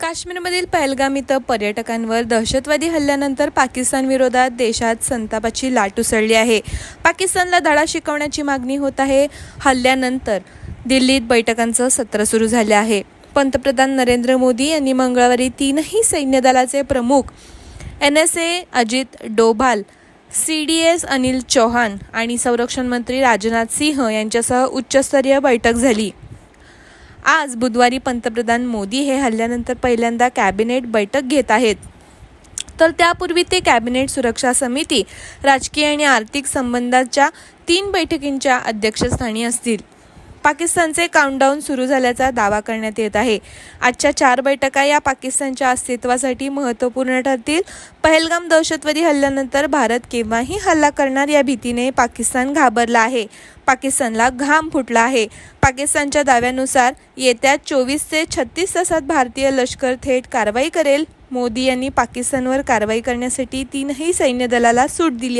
काश्मीरमधील पहलगाम इथं पर्यटकांवर दहशतवादी हल्ल्यानंतर पाकिस्तान विरोधात देशात संतापाची लाट उसळली आहे. पाकिस्तानला धडा शिकवण्याची मागणी होत आहे. हल्ल्यानंतर दिल्लीत बैठकांचं सत्र सुरू झाले आहे. पंतप्रधान नरेंद्र मोदी यांनी मंगळवारी तीनही सैन्य दलाचे प्रमुख N S A Ajit Doval C D S Anil Chauhan आणि संरक्षण मंत्री राजनाथ सिंह यांच्यासह उच्चस्तरीय बैठक झाली. आज बुधवारी पंतप्रधान मोदी हे हल्ल्यानंतर पहिल्यांदा कॅबिनेट बैठक घेत आहेत. तर त्यापूर्वी ते कॅबिनेट सुरक्षा समिती राजकीय आणि आर्थिक संबंधाच्या तीन बैठकींच्या अध्यक्षस्थानी असतील. पाकिस्तानचे काउंटडाऊन सुरू झाल्याचा दावा करण्यात येत आहे. आजच्या चार बैठका या पाकिस्तानच्या अस्तित्वासाठी महत्त्वपूर्ण ठरतील. पहलगाम दहशतवादी हल्ल्यानंतर भारत केव्हाही हल्ला करणार या भीतीने पाकिस्तान घाबरला आहे. पाकिस्तानला घाम फुटला आहे. पाकिस्तानच्या दाव्यानुसार येत्या चोवीस ते छत्तीस तासात भारतीय लष्कर थेट कारवाई करेल. मोदी यांनी पाकिस्तानवर कारवाई करण्यासाठी तीनही सैन्य दलाला सूट दिली